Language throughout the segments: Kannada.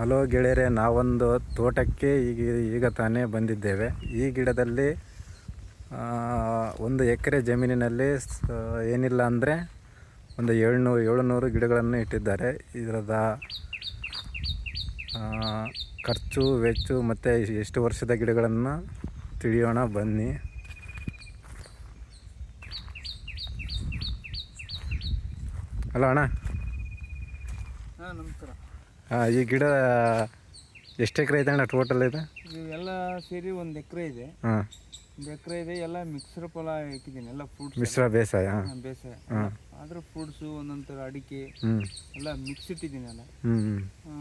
ಹಲೋ ಗೆಳೆಯರೆ, ನಾವೊಂದು ತೋಟಕ್ಕೆ ಈಗ ಈಗ ತಾನೇ ಬಂದಿದ್ದೇವೆ. ಈ ಗಿಡದಲ್ಲಿ ಒಂದು ಎಕರೆ ಜಮೀನಿನಲ್ಲಿ ಏನಿಲ್ಲ ಅಂದರೆ ಒಂದು ಏಳ್ನೂರು ಏಳುನೂರು ಗಿಡಗಳನ್ನು ಇಟ್ಟಿದ್ದಾರೆ. ಇದರದ ಖರ್ಚು, ವೆಚ್ಚು ಮತ್ತು ಎಷ್ಟು ವರ್ಷದ ಗಿಡಗಳನ್ನು ತಿಳಿಯೋಣ, ಬನ್ನಿ. ಹಲೋ ಅಣ್ಣ. ಹಾಂ, ನಮಸ್ಕಾರ. ಈ ಗಿಡ ಎಷ್ಟು ಎಕರೆ ಐತೆ ಅಣ್ಣ ಟೋಟಲ್ ಇದೆ ಇವೆಲ್ಲ ಎಲ್ಲ ಸೇರಿ ಒಂದು ಎಕರೆ ಇದೆ. ಹಾಂ. ಒಂದು ಎಕರೆ ಇದೆ ಎಲ್ಲ ಮಿಕ್ಸರ್ ಫಲ ಇಕ್ಕಿದ್ದೀನಿ ಎಲ್ಲ ಫ್ರೂಟ್ಸ್ ಮಿಶ್ರ ಬೇಸಾಯ ಬೇಸಾಯ. ಆದ್ರೂ ಆದ್ರೆ ಫ್ರೂಟ್ಸು ಒಂದೊಂದು ಅಡಿಕೆ ಹ್ಞೂ ಎಲ್ಲ ಮಿಕ್ಸ್ ಇಟ್ಟಿದ್ದೀನಿ ಎಲ್ಲ ಹ್ಞೂ ಹ್ಞೂ ಆ,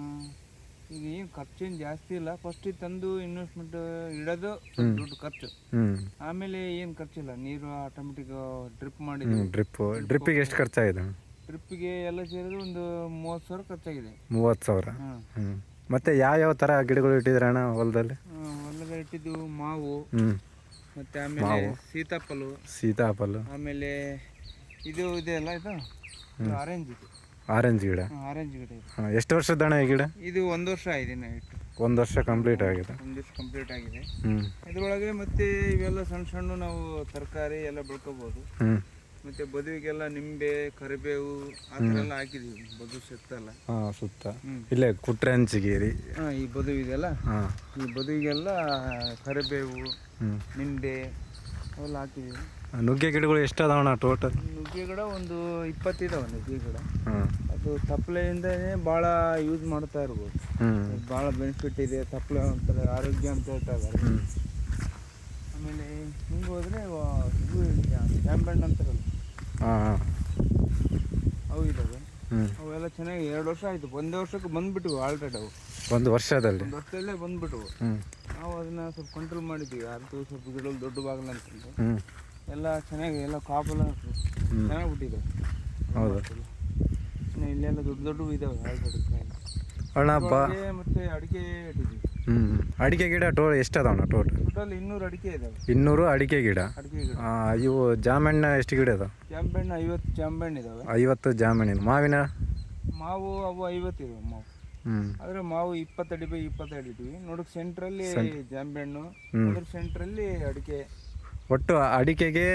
ಈಗ ಏನು ಖರ್ಚೇನು ಜಾಸ್ತಿ ಇಲ್ಲ ಫಸ್ಟ್ ತಂದು ಇನ್ವೆಸ್ಟ್ಮೆಂಟ್ ಇಡೋದು ದುಡ್ಡು ಖರ್ಚು. ಹ್ಞೂ ಆಮೇಲೆ ಏನು ಖರ್ಚಿಲ್ಲ ನೀರು ಆಟೋಮೆಟಿಕ್ ಡ್ರಿಪ್ ಮಾಡಿ ಡ್ರಿಪ್ ಡ್ರಿಪ್ಪು ಡ್ರಿಪ್ಪಿಗೆ ಎಷ್ಟು ಖರ್ಚಾಗಿದೆ? ಡ್ರಿಪ್ಪಿಗೆ ಎಲ್ಲ ಸೇರಿದ್ರೆ ಒಂದು ಮೂವತ್ತು ಸಾವಿರ ಖರ್ಚಾಗಿದೆ. ಮೂವತ್ತು ಸಾವಿರ? ಹಾಂ. ಹ್ಞೂ ಯಾವ ಯಾವ್ಯಾವ ಥರ ಗಿಡಗಳು ಇಟ್ಟಿದ್ರೆ ಅಣ್ಣ ಹೊಲದಲ್ಲಿ? ಹೊಲದಲ್ಲಿ ಇಟ್ಟಿದ್ದು ಮಾವು ಹ್ಞೂ ಮತ್ತೆ ಆಮೇಲೆ ಸೀತಾಫಲು ಸೀತಾಫಲು. ಆಮೇಲೆ ಇದು ಇದೆ ಅಲ್ಲ ಇದು? ಆರೆಂಜ್ ಇದು ಆರೆಂಜ್ ಗಿಡ? ಆರೆಂಜ್ ಗಿಡ ಇದು. ಹಾಂ ಎಷ್ಟು ವರ್ಷದ ಅಣ್ಣ ಈ ಗಿಡ? ಇದು ಒಂದು ವರ್ಷ ಆಗಿದೆ ನಾ ಇಟ್ಟು. ಒಂದು ವರ್ಷ ಕಂಪ್ಲೀಟ್ ಆಗಿದೆ. ಒಂದು ವರ್ಷ ಕಂಪ್ಲೀಟ್ ಆಗಿದೆ. ಹ್ಞೂ ಇದ್ರೊಳಗೆ ಮತ್ತೆ ಇವೆಲ್ಲ ಸಣ್ಣ ಸಣ್ಣ ನಾವು ತರಕಾರಿ ಎಲ್ಲ ಬೆಳ್ಕೋಬಹುದು ಹ್ಞೂ ಮತ್ತೆ ಬದುವಿಗೆಲ್ಲ ನಿಂಬೆ ಕರಿಬೇವು ಆ ಥರ ಎಲ್ಲ ಹಾಕಿದೀವಿ. ಬದು ಸುತ್ತಲ್ಲ. ಹಾಂ ಸುತ್ತ. ಇಲ್ಲ ಕುಟ್ರಂಚಿಗೇರಿ ಹಾ ಈ ಬದುವಿದೆಲ್ಲ ಈ ಬದುವಿಗೆಲ್ಲ ಕರಿಬೇವು ನಿಂಬೆ ಅವೆಲ್ಲ ಹಾಕಿದೀವಿ. ನುಗ್ಗೆ ಗಿಡಗಳು ಎಷ್ಟು ಅದಾವಣ್ಣ ಟೋಟಲ್ ನುಗ್ಗೆ ಗಿಡ ಒಂದು ಇಪ್ಪತ್ತಿದಾವೆ ನುಗ್ಗೆ ಗಿಡ. ಹಾಂ. ಅದು ತಪ್ಪಲೆಯಿಂದನೇ ಭಾಳ ಯೂಸ್ ಮಾಡ್ತಾ ಇರ್ಬೋದು. ಹ್ಞೂ ಭಾಳ ಬೆನಿಫಿಟ್ ಇದೆ ತಪ್ಪಲೆ ಒಂಥರ ಆರೋಗ್ಯ ಅಂತ ಹೇಳ್ತಾ ಇದ್ದಾರೆ. ಆಮೇಲೆ ಹಿಂಗೆ ಹೋದರೆ ಇದು ಜಾಂಬಣ್ಣು ಅಂತಾರಲ್ಲ ಹಾಂ ಹಾಂ ಅವು ಇದ್ದಾವೆ ಹ್ಞೂ ಅವೆಲ್ಲ ಚೆನ್ನಾಗಿ ಎರಡು ವರ್ಷ ಆಯಿತು. ಒಂದೇ ವರ್ಷಕ್ಕೆ ಬಂದ್ಬಿಟ್ವು ಆಲ್ರೆಡಿ ಅವು. ಒಂದು ವರ್ಷದಲ್ಲಿ? ಒಂದು ವರ್ಷದಲ್ಲೇ ಬಂದ್ಬಿಟ್ವು. ನಾವು ಅದನ್ನ ಸ್ವಲ್ಪ ಕಂಟ್ರೋಲ್ ಮಾಡಿದ್ವಿ. ಯಾರ್ದು ಸ್ವಲ್ಪ ಗಿಡಗಳು ದೊಡ್ಡ ಬಾಗಿಲು ಅಂತಂದು ಎಲ್ಲ ಚೆನ್ನಾಗಿ ಎಲ್ಲ ಕಾಪೆಲ್ಲ ಚೆನ್ನಾಗಿ ಬಿಟ್ಟಿದೆ ಹೌದು. ಇಲ್ಲೆಲ್ಲ ದೊಡ್ಡ ದೊಡ್ಡ ಇದಾವೆ ಆಲ್ರೆಡಿ ಅಣ್ಣ ಮತ್ತೆ ಅಡಿಕೆ ಇಟ್ಟಿದ್ವಿ ಹ್ಞೂ ಅಡಿಕೆ ಗಿಡ ಟೋ ಎಷ್ಟು ಅದಾವಣ್ಣ ಟೋಟಲ್ ಟೋಟಲ್ ಇನ್ನೂರು ಅಡಿಕೆ ಇದಾವೆ. ಇನ್ನೂರು ಅಡಿಕೆ ಗಿಡ? ಅಡಿಕೆ ಗಿಡ. ಆ, ಇವು ಜಾಮಣ್ಣ ಎಷ್ಟು ಗಿಡ ಇದಾವೆ? ಜಾಂಬೆಣ್ಣು ಐವತ್ತು ಜಾಂಬೆಣ್ಣು ಇದಾವೆ. ಐವತ್ತು ಜಾಮಣ್ಣಿನ. ಮಾವಿನ? ಮಾವು ಅವು ಐವತ್ತು ಇದಾವೆ ಮಾವು. ಹ್ಞೂ ಆದ್ರೆ ಮಾವು ಇಪ್ಪತ್ತಡಿ ಬೈ ಇಪ್ಪತ್ತಡಿ ಇಟ್ಟಿವಿ ನೋಡಕ್ ಸೆಂಟ್ರಲ್ಲಿ ಜಾಂಬೆಣ್ಣು ಹ್ಮ್. ಅದ್ರ ಸೆಂಟ್ರಲ್ಲಿ ಅಡಿಕೆ. ಒಟ್ಟು ಅಡಿಕೆಗೆ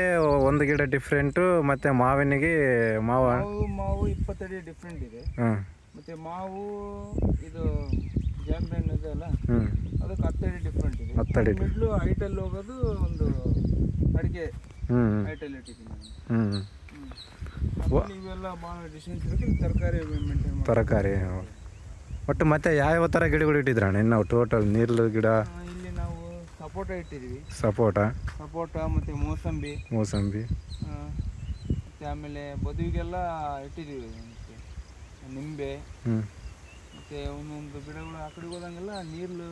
ಒಂದು ಗಿಡ ಡಿಫ್ರೆಂಟು ಮತ್ತು ಮಾವಿನಿಗೆ ಮಾವ ಮಾವು ಮಾವು ಇಪ್ಪತ್ತಡಿ ಡಿಫ್ರೆಂಟ್ ಇದೆ. ಹಾಂ ಮತ್ತೆ ಮಾವು ಇದು ಜಾಂಬೆಣ್ಣು ಇದೆ ಅಲ್ಲ? ಹ್ಞೂ ಅದಕ್ಕೆ ಹತ್ತಡಿ ಡಿಫ್ರೆಂಟ್ ಇದೆ. ಹತ್ತಡಿ ಮಿಡ್ಲು ಹೈಟಲ್ಲಿ ಹೋಗೋದು ಒಂದು ಅಡಿಕೆ ಹೈಟಲ್ಲಿ ಇಟ್ಟಿದ್ದೀನಿ ಇವೆಲ್ಲ ಭಾಳ ಡಿಸ್ಟೆನ್ಸ್ ಇರುತ್ತೆ ತರಕಾರಿ ಮೇಂಟೈನ್ ತರಕಾರಿ ಒಟ್ಟು ಮತ್ತೆ ಯಾವ ಥರ ಗಿಡಗಳು ಇಟ್ಟಿದ್ರಣ್ಣ ನಾವು ಟೋಟಲ್ ನೀರ್ಲು ಗಿಡ? ಇಲ್ಲಿ ನಾವು ಸಪೋಟ ಇಟ್ಟಿದ್ದೀವಿ. ಸಪೋಟ? ಸಪೋಟ ಮತ್ತು ಮೋಸಂಬಿ. ಮೂಸಂಬಿ. ಮತ್ತೆ ಆಮೇಲೆ ಬದುವಿಗೆಲ್ಲ ಇಟ್ಟಿದ್ದೀವಿ ನಿಂಬೆ. ಹ್ಞೂ ಮತ್ತೆ ಒಂದೊಂದು ಗಿಡಗಳು ಆ ಕಡೆಗೆ ಹೋದಂಗೆಲ್ಲ ನೀರ್ಲು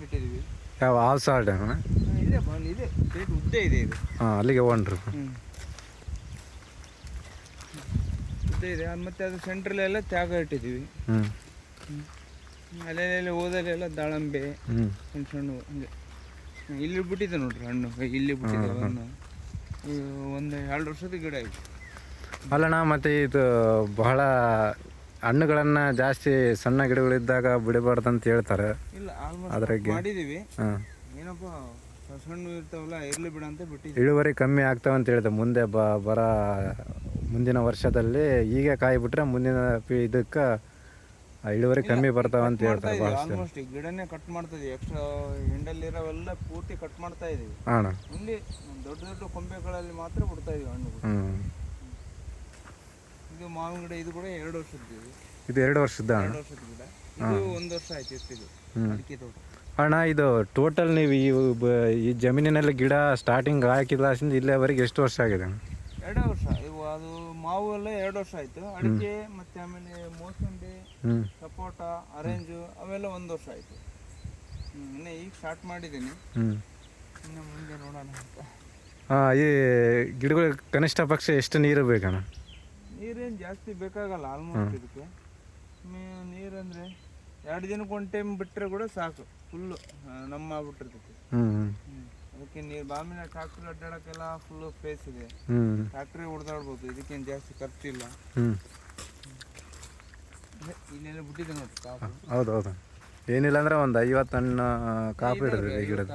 ಇಟ್ಟಿದ್ದೀವಿ ಯಾವ ಆ, ಇದೆ ಬಂದು ಇದೆ. ಡೇಟ್ ಉದ್ದೆ ಇದೆ ಇದು. ಹಾಂ ಅಲ್ಲಿಗೆ ಒಂಡ್ರು ಹ್ಞೂ ಉದ್ದೆ ಇದೆ. ಅದ್ ಮತ್ತೆ ಅದು ಸೆಂಟ್ರಲ್ಲೆಲ್ಲ ತ್ಯಾಗ ಇಟ್ಟಿದ್ದೀವಿ. ಹ್ಞೂ ಅಲ್ಲೆಲ್ಲ ಹೋದಲ್ಲೆಲ್ಲ ದಾಳಂಬೆ ಹ್ಞೂ ಸಣ್ಣ ಸಣ್ಣ ಹಂಗೆ. ಹ್ಮ್, ಇಲ್ಲಿ ಬಿಟ್ಟಿದೆ ನೋಡ್ರಿ ಹಣ್ಣು. ಇಲ್ಲಿ ಬಿಟ್ಟಿದೆ ಹಣ್ಣು. ಇವು ಒಂದು ಎರಡು ವರ್ಷದ ಗಿಡ ಇತ್ತು ಅಲ್ಲಣ್ಣ ಮತ್ತು ಇದು ಬಹಳ ಹಣ್ಣುಗಳನ್ನು ಜಾಸ್ತಿ ಸಣ್ಣ ಗಿಡಗಳಿದ್ದಾಗ ಬಿಡಬಾರ್ದು ಅಂತ ಹೇಳ್ತಾರೆ. ಇಲ್ಲ ಆಲ್ಮೋಸ್ಟ್ ಅದ್ರಾಗೆ ಮಾಡಿದ್ದೀವಿ ಹಾಂ. ಏನಪ್ಪ ಸಣ್ಣ ಇರ್ತಾವಲ್ಲ ಇರ್ಲಿ ಬಿಡ ಅಂತ ಬಿಟ್ಟಿದ್ವಿ. ಇಳುವರಿ ಕಮ್ಮಿ ಆಗ್ತಾವೆ ಅಂತ ಹೇಳಿದೆ. ಮುಂದೆ ಬ ಬರ ಮುಂದಿನ ವರ್ಷದಲ್ಲಿ ಈಗ ಕಾಯಿ ಬಿಟ್ರೆ ಮುಂದಿನ ಪಿ ಇದಕ್ಕೆ ಇಳುವರಿ ಕಮ್ಮಿ ಬರ್ತಾವ ಅಂತ ಹೇಳ್ತಾರೆ ಆಲ್ಮೋಸ್ಟ್ ಗಿಡನೇ ಕಟ್ ಮಾಡ್ತಾ ಇದೀವಿ. ಎಕ್ಸ್ಟ್ರಾ ಹಿಂಡಲ್ಲಿರೋವೆಲ್ಲ ಪೂರ್ತಿ ಕಟ್ ಮಾಡ್ತಾ ಇದೀವಿ. ಅಣ್ಣ. ಇಲ್ಲಿ ದೊಡ್ಡ ದೊಡ್ಡ ಕೊಂಬೆಗಳಲ್ಲಿ ಮಾತ್ರ ಬಿಡ್ತಾ ಇದೀವಿ ಹಣ್ಣು ಇದು ಮಾವಿನ ಗಿಡ ಇದು ಕೂಡ ಎರಡು ವರ್ಷದ್ದು ಇದು. ಇದು ಎರಡು ವರ್ಷದ ಎರಡು ವರ್ಷದ ಗಿಡ ಇದು ಒಂದು ವರ್ಷ ಆಯ್ತು ಇದು ಹ್ಮ್. ಅಡಿಕೆ ತೋಟ. ಅಣ್ಣ ಇದು ಟೋಟಲ್ ನೀವು ಈ ಬ- ಈ ಜಮೀನಿನಲ್ಲಿ ಗಿಡ ಸ್ಟಾರ್ಟಿಂಗ್ ಹಾಕಿದಾಸಿಂದ ಇಲ್ಲೇವರೆಗೆ ಎಷ್ಟು ವರ್ಷ ಆಗಿದೆ ಅಣ್ಣ? ಎರಡೇ ವರ್ಷ. ಇವು ಅದು ಮಾವು ಎಲ್ಲ ಎರಡು ವರ್ಷ ಆಯ್ತು. ಅಡಿಕೆ ಮತ್ತೆ ಆಮೇಲೆ ಮೋಸಂಬಿ ಹ್ಞೂ ಸಪೋಟ ಆರೆಂಜು ಅವೆಲ್ಲ ಒಂದು ವರ್ಷ ಆಯ್ತು. ಹ್ಮ್, ಇನ್ನು ಈಗ ಸ್ಟಾರ್ಟ್ ಮಾಡಿದ್ದೀನಿ. ಇನ್ನ ಇನ್ನು ಮುಂದೆ ನೋಡೋಣ ಅಂತ. ಹಾಂ ಈ ಗಿಡಗಳಿಗೆ ಕನಿಷ್ಠ ಪಕ್ಷ ಎಷ್ಟು ನೀರು ಬೇಕಣ್ಣ? ಜಾಸ್ತಿ ಬೇಕಾಗಲ್ಲ ಆಲ್ಮೋಸ್ಟ್ ಇದಕ್ಕೆ. ನೀರಂದ್ರೆ ಎರಡು ದಿನಕ್ಕೆ ಒಂದು ಟೈಮ್ ಬಿಟ್ಟರೆ ಕೂಡ ಸಾಕು ಫುಲ್ಲು ನಮ್ಮ ಆಗ್ಬಿಟ್ಟಿರ್ತೈತಿ. ಅದಕ್ಕೆ ನೀರು ಬಾಮಿನ ಟ್ರಾಕ್ಟರ್ ಅಡ್ಡಾಡಕ್ಕೆಲ್ಲ ಫುಲ್ ಫೇಸ್ ಇದೆ. ಟ್ರಾಕ್ಟ್ರಿ ಹೊಡೆದಾಡ್ಬೋದು ಇದಕ್ಕೇನು ಜಾಸ್ತಿ ಖರ್ಚಿಲ್ಲ. ಇಲ್ಲೆಲ್ಲ ಬಿಟ್ಟಿದೆ ನೋಡಿ ಕಾಪು. ಹೌದು ಹೌದು. ಏನಿಲ್ಲ ಅಂದ್ರೆ ಒಂದು ಐವತ್ತು ಹಣ್ಣು ಕಾಪಿ ಹಿಡಿದ್ರಿ ಗಿಡದ.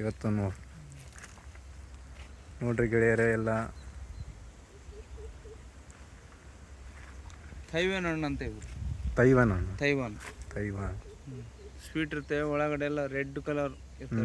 ಐವತ್ತು ನೂರು ನೋಡ್ರಿ ಗೆಳೆಯರೇ ಎಲ್ಲ. ಥೈವಾನ್ ಹಣ್ಣು ಅಂತ ಇವು ತೈವಾನ್ ಹಣ್ಣು? Taiwan Taiwan. ಸ್ವೀಟ್ ಇರುತ್ತೆ ಒಳಗಡೆ ಎಲ್ಲ ರೆಡ್ ಕಲರ್ ಹ್ಞೂ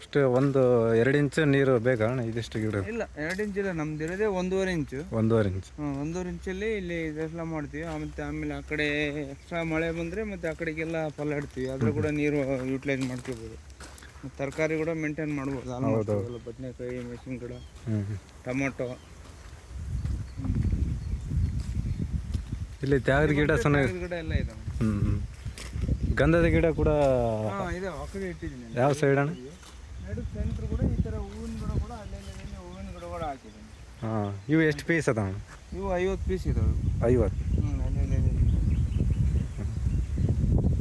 ಅಷ್ಟೇ ಒಂದು ಎರಡು ಇಂಚು ನೀರು ಬೇಕಾ ಅಣ್ಣ? ಇದಿಷ್ಟು ಗಿಡ. ಇಲ್ಲ ಎರಡು ಇಂಚ್ ಇಲ್ಲ ನಮ್ದು ಇರೋದೇ ಒಂದೂವರೆ ಇಂಚು. ಒಂದೂವರೆ ಇಂಚು. ಹ್ಮ್, ಒಂದೂವರೆ ಇಂಚಲ್ಲಿ ಇಲ್ಲಿ ಇದೆಲ್ಲ ಮಾಡ್ತೀವಿ. ಮತ್ತೆ ಆಮೇಲೆ ಆ ಕಡೆ ಎಕ್ಸ್ಟ್ರಾ ಮಳೆ ಬಂದರೆ ಮತ್ತೆ ಆ ಕಡೆಗೆಲ್ಲ ಫಲ ಇಡ್ತೀವಿ ಅದ್ರ ಕೂಡ ನೀರು ಯೂಟಿಲೈಸ್ ಮಾಡ್ಕೋಬೋದು ತರಕಾರಿ ಕೂಡ ಮೇಂಟೈನ್ ಮಾಡ್ಬೋದು. ಆಲ್ಮೋಸ್ಟ್ ಎಲ್ಲ ಬದನೆಕಾಯಿ ಮೆಣಸಿನ ಗಿಡ ಟೊಮೊಟೊ. ಇಲ್ಲಿ ತ್ಯಾಗ ಗಿಡ ಸಣ್ಣ ಗಿಡ ಎಲ್ಲ ಇದಾವೆ. ಹ್ಞೂ ಗಂಧದ ಗಿಡ ಕೂಡ ಇದೆ ಒಕ್ಕಡೆ ಇಟ್ಟಿದ್ದೀನಿ. ಯಾವ ಸೈಡ್ ಅಣ್ಣ? ನಡು ಸೆಂಟ್ರ್ ಕೂಡ ಈ ಥರ ಹೂವಿನ ಗಿಡ ಕೂಡ ಅಲ್ಲೆಲ್ಲ ಹೂವಿನ ಗಿಡ ಕೂಡ ಹಾಕಿದ್ದೀನಿ. ಹಾಂ ಇವು ಎಷ್ಟು ಪೀಸ್ ಅದಾವ? ಇವು ಐವತ್ತು ಪೀಸ್ ಇದಾವೆ. ಐವತ್ತು ಹ್ಞೂ ಅಲ್ಲೆಲ್ಲ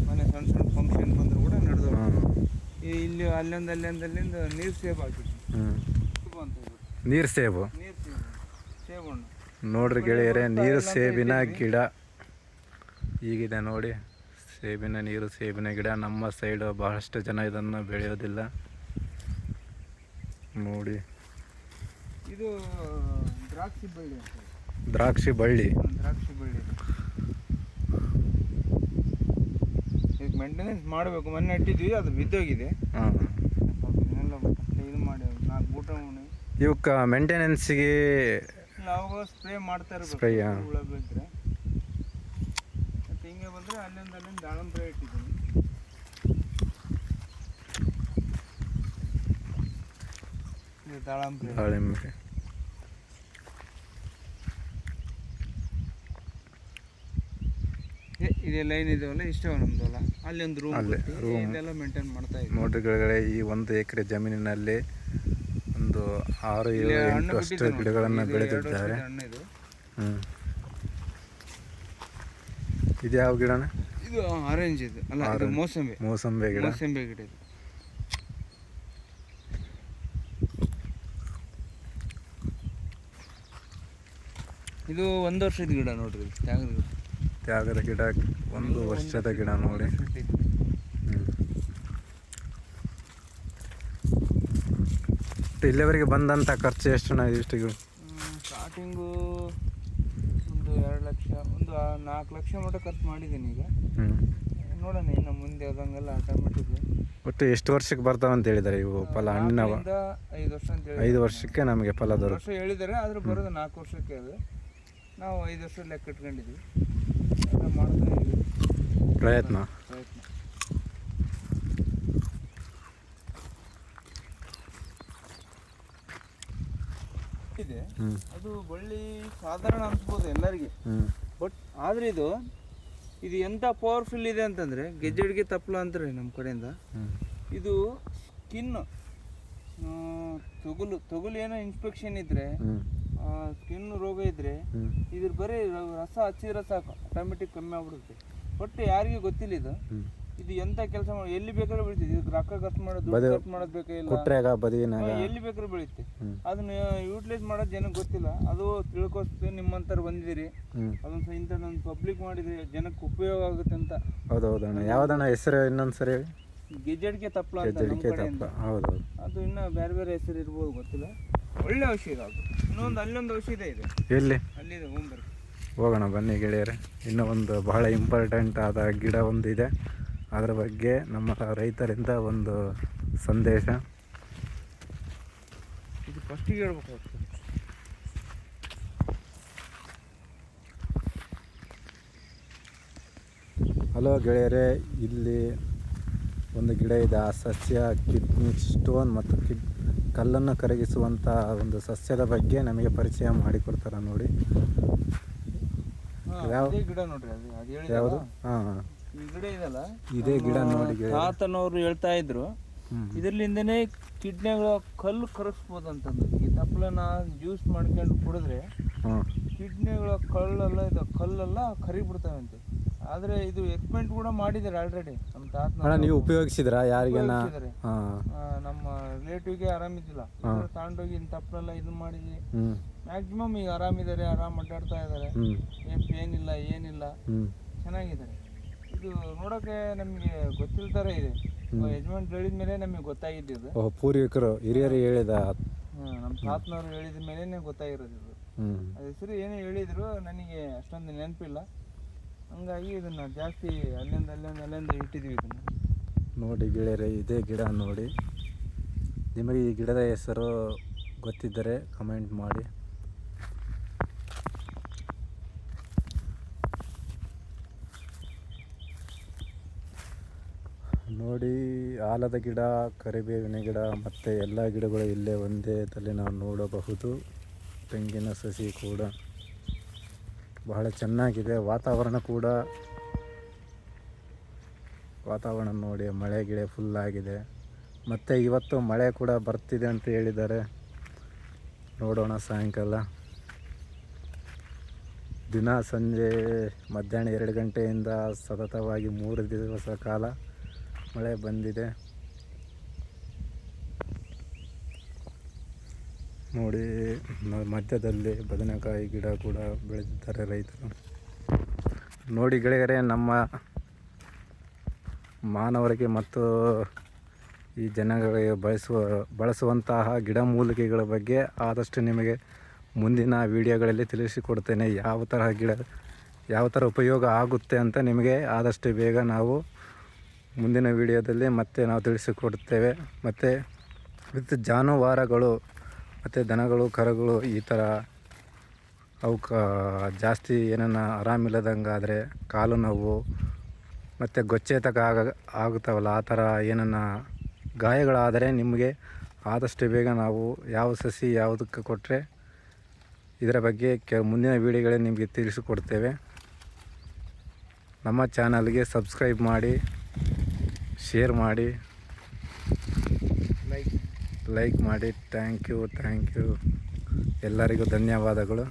ಮನೆ ಸಣ್ಣ ಸಣ್ಣ ಫಂಕ್ಷನ್ ಬಂದರೂ ಕೂಡ ನಡೆದವು ಹಾಂ ಈ ಇಲ್ಲಿ ಅಲ್ಲಿಂದ ಅಲ್ಲಿಂದ ಅಲ್ಲಿಂದ ನೀರು ಸೇಬ್ ಹಾಕಿದ್ವಿ ನೀರು ಸೇಬು. ನೀರು ಸೇಬು. ಸೇಬು ಹಣ್ಣು ನೋಡ್ರಿ ಗೆಳೆಯರೇ ನೀರು ಸೇಬಿನ ಗಿಡ. ಈಗಿದೆ ನೋಡಿ ಸೇಬಿನ ನೀರು ಸೇಬಿನ ಗಿಡ. ನಮ್ಮ ಸೈಡು ಬಹಳಷ್ಟು ಜನ ಇದನ್ನು ಬೆಳೆಯೋದಿಲ್ಲ. ನೋಡಿ. ಇದು ದ್ರಾಕ್ಷಿ ಬಳ್ಳಿ ದ್ರಾಕ್ಷಿ ಬಳ್ಳಿ. ದ್ರಾಕ್ಷಿ ಬಳ್ಳಿ ಇದು. ಇದಕ್ಕೆ ಮೇಂಟೆನೆನ್ಸ್ ಮಾಡಬೇಕು. ಮೊನ್ನೆ ಇಟ್ಟಿದ್ವಿ ಅದು ಬಿದ್ದೋಗಿದೆ. ಹಾಂ. ಇದನ್ನೆಲ್ಲ ಇದು ಮಾಡಿ ನಾಲ್ಕು ಊಟ ಉಣಿ. ಇವಕ್ಕೆ ಮೇಂಟೆನೆನ್ಸಿಗೆ ನಾವು ಸ್ಪ್ರೇ ಮಾಡ್ತಾ ಇರಬೇಕು. Spray, ಹಾ. ಹುಳ ಬಿದ್ದರೆ ಮತ್ತು ಹಿಂಗೆ ಬಂದರೆ ಅಲ್ಲಿಂದ ಅಲ್ಲಿಂದ ದಾಳಂಬ್ರೆ ಇಟ್ಟಿದ್ದೀನಿ. ಇದು ದಾಳಂಬ್ರೆ ದಾಳಿಂಬೆ ಇದೆ- ಇದೇ ಲೈನ್ ಇದೆವಲ್ಲ ಇಷ್ಟೇ ನಮ್ದು ಹೊಲ ಅಲ್ಲಿ ಒಂದು ರೂಮ್ ಅಲ್ಲೇ ಮೇಂಟೈನ್ ಮಾಡ್ತಾ ಇದ್ದೀವಿ ನೋಡ್ರಿ ಕೆಳಗಡೆ ಈ ಒಂದು ಎಕರೆ ಜಮೀನಿನಲ್ಲಿ ಒಂದು ಆರು ಏಳು ಎಂಟು ಅಷ್ಟು. ಗಿಡಗಳನ್ನು ಬೆಳೆದಿದ್ದಾರೆ. ಇದು. ಹ್ಞೂ ಇದು ಯಾವ ಗಿಡನ? ಇದು ಆರೆಂಜ್ ಇದು. ಅಲ್ಲ ಇದು. ಮೋಸಂಬಿ. ಮೋಸಂಬಿ ಗಿಡ. ಮೋಸಂಬೆ ಗಿಡ ಇದು. ಇದು ಒಂದು ವರ್ಷದ ಗಿಡ ನೋಡ್ರಿ. ತ್ಯಾಗದ ಗಿಡ. ತ್ಯಾಗದ ಗಿಡ ಒಂದು ವರ್ಷದ ಗಿಡ ನೋಡಿ. ಇಲ್ಲಿವರೆಗೆ ಬಂದಂಥ ಖರ್ಚು ಎಷ್ಟು ನಾ ಇಷ್ಟು ಗಿಡ? ಸ್ಟಾರ್ಟಿಂಗು ಒಂದು ಎರಡು ಲಕ್ಷ ಒಂದು ನಾಲ್ಕು ಲಕ್ಷ ಮಟ್ಟ ಖರ್ಚು ಮಾಡಿದ್ದೀನಿ ಈಗ. ನೋಡೋಣ ಇನ್ನು ಮುಂದೆ ಅದಂಗೆಲ್ಲ ಆಟೋಮೆಟಿಕ್ ಒಟ್ಟು ಎಷ್ಟು ವರ್ಷಕ್ಕೆ ಬರ್ತಾವ ಅಂತ ಹೇಳಿದಾರೆ ಇವು ಫಲ ಹಣ್ಣಿನ ಐದು ವರ್ಷ ಅಂತ ಹೇಳಿ ಐದು ವರ್ಷಕ್ಕೆ ನಮಗೆ ಫಲ ದೊರಕು. ವರ್ಷ ಹೇಳಿದ್ದಾರೆ ಆದರೂ ಬರೋದು ನಾಲ್ಕು ವರ್ಷಕ್ಕೆ ಅದು. ನಾವು ಐದು ವರ್ಷ ಲೆಕ್ಕ ಇಟ್ಕೊಂಡಿದ್ವಿ. ಮಾಡ್ತಾ ಪ್ರಯತ್ನ ಪ್ರಯತ್ನ ಇದೆ ಅದು ಬಳ್ಳಿ ಸಾಧಾರಣ ಅನ್ಸ್ಬೋದು ಎಲ್ಲರಿಗೆ. ಬಟ್ ಆದ್ರೆ ಇದು ಇದು ಎಂತ ಪವರ್ಫುಲ್ ಇದೆ ಅಂತಂದ್ರೆ ಗೆಜ್ಜೆಡ್ಗೆ ತಪ್ಪಲ ಅಂತಾರೆ ನಮ್ಮ ಕಡೆಯಿಂದ. ಇದು ಸ್ಕಿನ್ ತೊಗಲು ತೊಗಲು ಏನೋ ಇನ್ಸ್ಪೆಕ್ಷನ್ ಇದ್ರೆ ಸ್ಕಿನ್ ರೋಗ ಇದ್ರೆ ಇದ್ರ ಬರೀ ರಸ ಹಚ್ಚಿದ್ರೆ ಸಾಕು ಆಟೋಮೆಟಿಕ್ ಕಮ್ಮಿ ಆಗ್ಬಿಡುತ್ತೆ. ಒಟ್ಟು ಯಾರಿಗೂ ಗೊತ್ತಿಲ್ಲ ಇದು. ಇದು ಎಂತ ಕೆಲಸ ಮಾಡಿ ಎಲ್ಲಿ ಬೇಕಾದ್ರೂ ಬೆಳಿತೈತಿ ಇದಕ್ಕೆ ರೊಕ್ಕ ಖರ್ಚು ಮಾಡೋದು ದುಡ್ಡು ಖರ್ಚು ಮಾಡೋದು ಬದಿನಾಗ ಎಲ್ಲಿ ಬೇಕಾದ್ರೂ ಬೆಳೀತಿ ಅದನ್ನ ಯೂಟಿಲೈಸ್ ಮಾಡೋದು ಜನಕ್ಕೆ ಗೊತ್ತಿಲ್ಲ. ಅದು ತಿಳ್ಕೊಸ್ತು ನಿಮ್ಮಂತರ ಬಂದಿದ್ದೀರಿ. ಅದೊಂದು ಇಂಥದ್ದು ಇಂಥದ್ದೊಂದು ಪಬ್ಲಿಕ್ ಮಾಡಿದ್ರೆ ಜನಕ್ಕೆ ಉಪಯೋಗ ಆಗುತ್ತೆ ಅಂತ. ಹೌದು ಹೌದಣ್ಣ ಯಾವ್ದಣ್ಣ ಹೆಸರು ಇನ್ನೊಂದು ಸರಿ ಹೇಳಿ ತಪ್ಪಲ ಅದು ಇನ್ನೂ ಬೇರೆ ಬೇರೆ ಹೆಸರು ಇರ್ಬೋದು ಗೊತ್ತಿಲ್ಲ. ಒಳ್ಳೆ ಔಷಧ ಅದು. ಇನ್ನೊಂದು ಅಲ್ಲೊಂದು ಔಷಧ ಇದೆ. ಎಲ್ಲಿ? ಅಲ್ಲಿದೆ ಹೋಗೋಣ ಬನ್ನಿ ಗೆಳೆಯರೆ. ಇನ್ನೂ ಒಂದು ಬಹಳ ಇಂಪಾರ್ಟೆಂಟ್ ಆದ ಗಿಡ ಒಂದು ಇದೆ ಅದರ ಬಗ್ಗೆ ನಮ್ಮ ರೈತರಿಂದ ಒಂದು ಸಂದೇಶ. ಇದು ಫಸ್ಟಿಗೆ ಹೇಳ್ಬೇಕಾಗ್ತದೆ ಹಲೋ ಗೆಳೆಯರೆ ಇಲ್ಲಿ ಒಂದು ಗಿಡ ಇದೆ. ಆ ಸಸ್ಯ ಕಿಡ್ನಿ ಸ್ಟೋನ್ ಮತ್ತು ಕಿಡ್ ಕಲ್ಲನ್ನು ಕರಗಿಸುವಂಥ ಒಂದು ಸಸ್ಯದ ಬಗ್ಗೆ ನಮಗೆ ಪರಿಚಯ ಮಾಡಿಕೊಡ್ತಾರೆ ನೋಡಿ. ಯಾವ- ಗಿಡ ನೋಡ್ರಿ ಯಾವುದು? ಹಾಂ ಇದೇ ಗಿಡ ನೋಡಿ ತಾತನವರು ಹೇಳ್ತಾ ಇದ್ರು ಹ್ಞೂ ಕಿಡ್ನಿಗಳು ಕಲ್ಲು ಕರಗಿಸ್ಬೋದು ಅಂತಂದು ಈ ತಪ್ಪಲನ್ನ ಜ್ಯೂಸ್ ಮಾಡ್ಕೊಂಡು ಕುಡಿದ್ರೆ ಕಿಡ್ನಿಗಳ ಕಲ್ಲೆಲ್ಲ ಇದು ಕಲ್ಲೆಲ್ಲ ಅಂತ ಆದ್ರೆ ಇದು ಎಕ್ಸ್ಪೆಂಟ್ ಕೂಡ ಮಾಡಿದ್ದಾರೆ ಆಲ್ರೆಡಿ ನಮ್ಮ ತಾತನ ನೀವು ಉಪಯೋಗಿಸಿದ್ರಾ ಯಾರಿಗೇನ ನಮ್ಮ ರಿಲೇಟಿವ್ಗೆ ಆರಾಮಿದ್ದಿಲ್ಲ ತಗೊಂಡೋಗಿ ತಪ್ಪಲೆಲ್ಲ ಇದು ಮಾಡಿದ್ವಿ. ಮ್ಯಾಕ್ಸಿಮಮ್ ಈಗ ಆರಾಮಿದ್ದಾರೆ ಆರಾಮ್ ಅಡ್ಡಾಡ್ತಾ ಇದ್ದಾರೆ. ಏನು ಪೇನ್ ಇಲ್ಲ ಏನಿಲ್ಲ ಚೆನ್ನಾಗಿದ್ದಾರೆ. ಇದು ನೋಡೋಕೆ ನಮಗೆ ಗೊತ್ತಿಲ್ತಾರೆ ಇದೆ. ಯಜಮಾನ್ ಹೇಳಿದ ಮೇಲೆ ನಮಗೆ ಗೊತ್ತಾಗಿದ್ದು ಓಹ್ ಪೂರ್ವಿಕರು ಹಿರಿಯರು ಹೇಳಿದ ನಮ್ಮ ತಾತನವ್ರು ಹೇಳಿದ ಮೇಲೇನೆ ಗೊತ್ತಾಗಿರೋದು ಇದು. ಹ್ಞೂ ಅದ್ರ ಹೆಸರು ಏನೋ ಹೇಳಿದ್ರು ನನಗೆ ಅಷ್ಟೊಂದು ನೆನಪಿಲ್ಲ. ಹಂಗಾಗಿ ಇದನ್ನ ಜಾಸ್ತಿ ಅಲ್ಲಿಂದ ಅಲ್ಲಿಂದ ಅಲ್ಲಿಂದ ಇಟ್ಟಿದ್ವಿ ಇದನ್ನ. ನೋಡಿ ಗೆಳೆಯರೆ ಇದೇ ಗಿಡ ನೋಡಿ. ನಿಮಗೆ ಈ ಗಿಡದ ಹೆಸರು ಗೊತ್ತಿದ್ದರೆ ಕಮೆಂಟ್ ಮಾಡಿ ನೋಡಿ ಆಲದ ಗಿಡ, ಕರಿಬೇವಿನ ಗಿಡ ಮತ್ತು ಎಲ್ಲ ಗಿಡಗಳು ಇಲ್ಲೇ ಒಂದೇ ತಲೆ ನಾವು ನೋಡಬಹುದು. ತೆಂಗಿನ ಸಸಿ ಕೂಡ ಬಹಳ ಚೆನ್ನಾಗಿದೆ. ವಾತಾವರಣ ಕೂಡ ವಾತಾವರಣ ನೋಡಿ, ಮಳೆ ಗಿಳೆ ಫುಲ್ ಆಗಿದೆ. ಮತ್ತು ಇವತ್ತು ಮಳೆ ಕೂಡ ಬರ್ತಿದೆ ಅಂತ ಹೇಳಿದ್ದಾರೆ. ನೋಡೋಣ ಸಾಯಂಕಾಲ. ದಿನ ಸಂಜೆ ಮಧ್ಯಾಹ್ನ ಎರಡು ಗಂಟೆಯಿಂದ ಸತತವಾಗಿ ಮೂರು ದಿವಸ ಕಾಲ ಮಳೆ ಬಂದಿದೆ. ನೋಡಿ ಮಧ್ಯದಲ್ಲಿ ಬದನೆಕಾಯಿ ಗಿಡ ಕೂಡ ಬೆಳೆದಿದ್ದಾರೆ ರೈತರು. ನೋಡಿ ಗೆಳೆಯರೆ, ನಮ್ಮ ಮಾನವರಿಗೆ ಮತ್ತು ಈ ಜನಗಳಿಗೆ ಬಳಸುವ, ಬಳಸುವಂತಹ ಗಿಡಮೂಲಿಕೆಗಳ ಬಗ್ಗೆ ಆದಷ್ಟು ನಿಮಗೆ ಮುಂದಿನ ವಿಡಿಯೋಗಳಲ್ಲಿ ತಿಳಿಸಿಕೊಡ್ತೇನೆ. ಯಾವ ಥರ ಗಿಡ, ಯಾವ ಥರ ಉಪಯೋಗ ಆಗುತ್ತೆ ಅಂತ ನಿಮಗೆ ಆದಷ್ಟು ಬೇಗ ನಾವು ಮುಂದಿನ ವಿಡಿಯೋದಲ್ಲಿ ಮತ್ತೆ ನಾವು ತಿಳಿಸಿಕೊಡುತ್ತೇವೆ. ಮತ್ತು ವಿತ್ ಜಾನುವಾರುಗಳು, ಮತ್ತು ದನಗಳು, ಕರುಗಳು ಈ ಥರ ಅವಕ್ಕ ಜಾಸ್ತಿ ಏನನ್ನ ಆರಾಮಿಲ್ಲದಂಗಾದರೆ ಕಾಲು ನೋವು, ಮತ್ತು ಗೊಚ್ಚೆತಕ ಆಗ ಆಗುತ್ತವಲ್ಲ, ಆ ಥರ ಏನನ್ನ ಗಾಯಗಳಾದರೆ ನಿಮಗೆ ಆದಷ್ಟು ಬೇಗ ನಾವು ಯಾವ ಸಸಿ ಯಾವುದಕ್ಕೆ ಕೊಟ್ಟರೆ ಇದರ ಬಗ್ಗೆ ಕೆ ಮುಂದಿನ ವೀಡಿಯೋಗಳೇ ನಿಮಗೆ ತಿಳಿಸಿಕೊಡ್ತೇವೆ ನಮ್ಮ ಚಾನಲ್ಗೆ ಸಬ್ಸ್ಕ್ರೈಬ್ ಮಾಡಿ. ಶೇರ್ ಮಾಡಿ ಲೈಕ್ ಲೈಕ್ ಮಾಡಿ. ಥ್ಯಾಂಕ್ ಯು ಥ್ಯಾಂಕ್ ಯು ಎಲ್ಲರಿಗೂ ಧನ್ಯವಾದಗಳು.